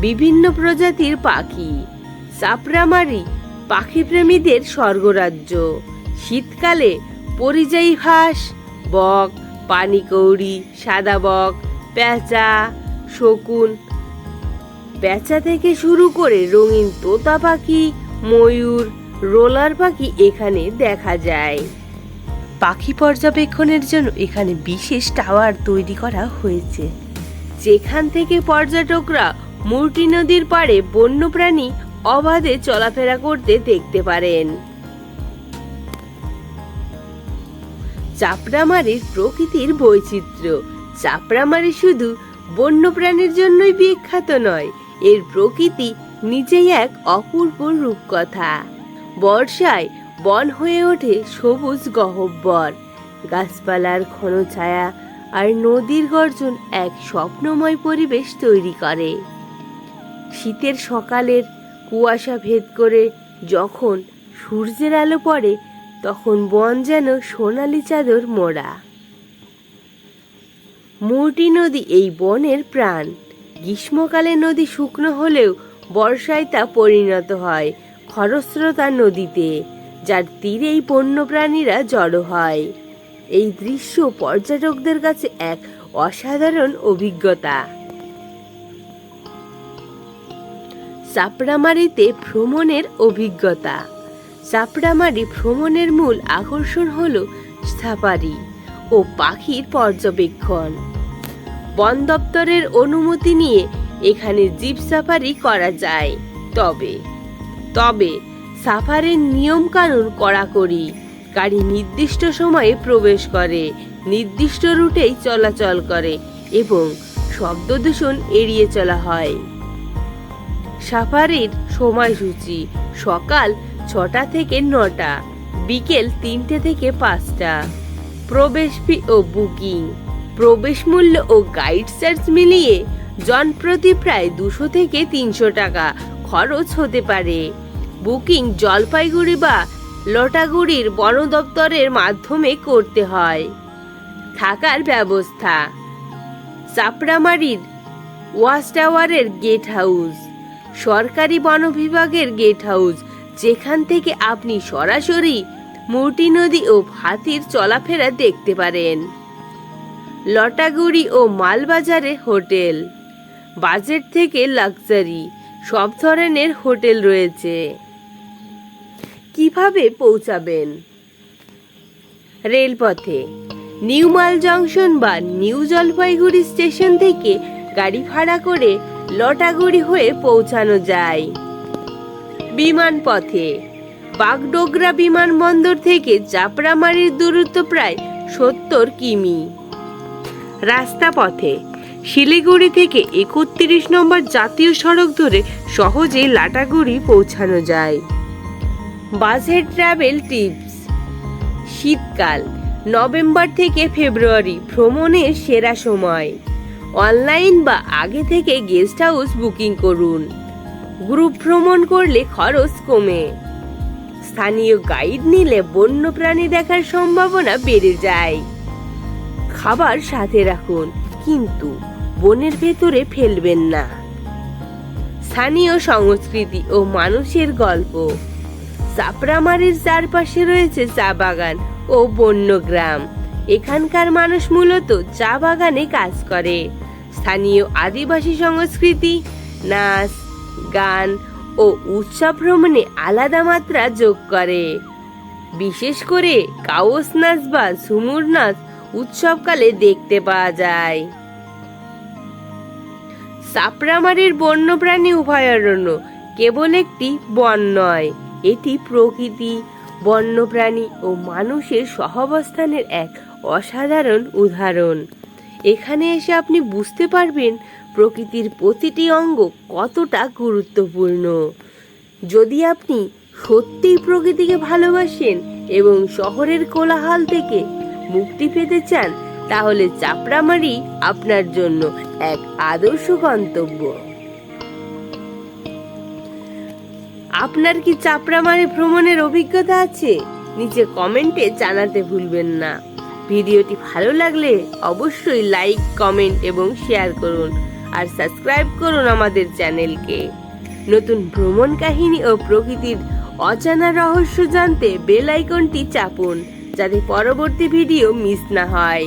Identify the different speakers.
Speaker 1: বিভিন্ন প্রজাতির পাখি। চাপড়ামারি পাখিপ্রেমীদের স্বর্গরাজ্য। শীতকালে পরিযায়ী হাঁস, বক, পানিকৌড়ি, সাদা বক, প্যাঁচা, শকুন। প্যাঁচা থেকে শুরু করে রঙিন তোতা পাখি, ময়ূর, রোলার পাখি এখানে দেখা যায়। পাখি পর্যবেক্ষণের জন্য এখানে বিশেষ টাওয়ার তৈরি করা হয়েছে। যেখান থেকে পর্যটকরা মূর্তি নদীর পাড়ে বন্যপ্রাণী অবাধে চলাফেরা করতে দেখতে পারেন। চাপড়ামারির প্রকৃতির বৈচিত্র্য। চাপড়ামারি শুধু বন্যপ্রাণীর জন্যই বিখ্যাত নয়, এর প্রকৃতি নিজেই এক অপূর্ব রূপকথা। বর্ষায় বন হয়ে ওঠে সবুজ গহব্বর গাছপালার ঘন ছায়া আর নদীর গর্জন এক স্বপ্নময় পরিবেশ তৈরি করে। শীতের সকালের কুয়াশা ভেদ করে যখন সূর্যের আলো পড়ে, তখন বন যেন সোনালি চাদর মোড়া। মুরটি নদী এই বনের প্রাণ। গ্রীষ্মকালে নদী শুকনো হলেও বর্ষায় তা পরিণত হয় খরস্রোতা নদীতে, যার তীরেই বন্যপ্রাণীরা জড়ো হয়। এই দৃশ্য পর্যটকদের কাছে এক অসাধারণ অভিজ্ঞতা। চাপড়ামারিতে ভ্রমণের অভিজ্ঞতা। চাপড়ামারি ভ্রমণের মূল আকর্ষণ হল সাফারি ও পাখির পর্যবেক্ষণ। বন দপ্তরের অনুমতি নিয়ে এখানে জিপ সাফারি করা যায়। তবে তবে সাফারির নিয়ম কানুন কড়াকড়ি। গাড়ি নির্দিষ্ট সময়ে প্রবেশ করে, নির্দিষ্ট রুটেই চলাচল করে এবং শব্দ দূষণ এড়িয়ে চলা হয়। সাফারির সময়সূচি। সকাল ছটা থেকে নটা, বিকেল তিনটে থেকে পাঁচটা। প্রবেশ ফি ও বুকিং প্রবেশ মূল্য ও গাইড চার্জ মিলিয়ে জনপ্রতি প্রায় দুশো থেকে তিনশো টাকা খরচ হতে পারে। বুকিং জলপাইগুড়ি বা লটাগুড়ির বন দপ্তরের মাধ্যমে করতে হয়। থাকার ব্যবস্থা। চাপড়ামারির ওয়াচ টাওয়ারের গেট হাউস। সরকারি বন বিভাগের গেট হাউস যেখান থেকে আপনি সরাসরি মূর্তি নদী ও হাতির চলাফেরা দেখতে পারেন। লটাগুড়ি ও মালবাজারে হোটেল। বাজেট থেকে লাক্সারি, সব ধরনের হোটেল রয়েছে। কীভাবে পৌঁছাবেন? রেলপথে, নিউ মাল জংশন বা নিউ জলপাইগুড়ি স্টেশন থেকে গাড়ি ভাড়া করে লটাগুড়ি হয়ে পৌঁছানো যায়। বিমান পথে। বাগডোগরা বিমানবন্দর থেকে চাপড়ামারির দূরত্ব প্রায় সত্তর কিমি। রাস্তা পথে। শিলিগুড়ি থেকে একত্রিশ নম্বর জাতীয় সড়ক ধরে সহজে লাটাগুড়ি পৌঁছানো যায়। বাসের ট্রাভেল টিপস। শীতকাল, নভেম্বর থেকে ফেব্রুয়ারি, ভ্রমণের সেরা সময়। অনলাইন বা আগে থেকে গেস্ট হাউস বুকিং করুন। গ্রুপ ভ্রমণ করলে খরচ কমে। স্থানীয় গাইড নিলে বন্যপ্রাণী দেখার সম্ভাবনা বেড়ে যায়। খাবার সাথে রাখুন, কিন্তু বনের ভেতরে ফেলবেন না। স্থানীয় সংস্কৃতি ও মানুষের গল্প। চাপড়ামারির চারপাশে রয়েছে চা বাগান ও বন্যগ্রাম এখানকার মানুষ মূলত চা বাগানে কাজ করে। স্থানীয় আদিবাসী সংস্কৃতি, নাচ, গান ও উৎসব ভ্রমণে আলাদা মাত্রা যোগ করে। বিশেষ করে কাউস নাচ বা ঝুমুর নাচ উৎসবকালে দেখতে পাওয়া যায়। সাপড়ামারির বন্যপ্রাণী অভয়ারণ্য কেবল একটি বন নয়, এটি প্রকৃতি, বন্যপ্রাণী ও মানুষের সহাবস্থানের এক অসাধারণ উদাহরণ। এখানে এসে আপনি বুঝতে পারবেন প্রকৃতির প্রতিটি অঙ্গ কতটা গুরুত্বপূর্ণ। যদি আপনি সত্যিই প্রকৃতিকে ভালোবাসেন এবং শহরের কোলাহাল থেকে মুক্তি পেতে চান, তাহলে চাপড়ামারি আপনার জন্য এক আদর্শ গন্তব্য। আপনার কি চাপড়ামারি ভ্রমণের অভিজ্ঞতা আছে? নিচে কমেন্টে জানাতে ভুলবেন না। ভিডিওটি ভালো লাগলে অবশ্যই লাইক, কমেন্ট এবং শেয়ার করুন আর সাবস্ক্রাইব করুন আমাদের চ্যানেলকে। নতুন ভ্রমণ কাহিনী ও প্রকৃতির অজানা রহস্য জানতে বেল আইকনটি চাপুন যাতে পরবর্তী ভিডিও মিস না হয়।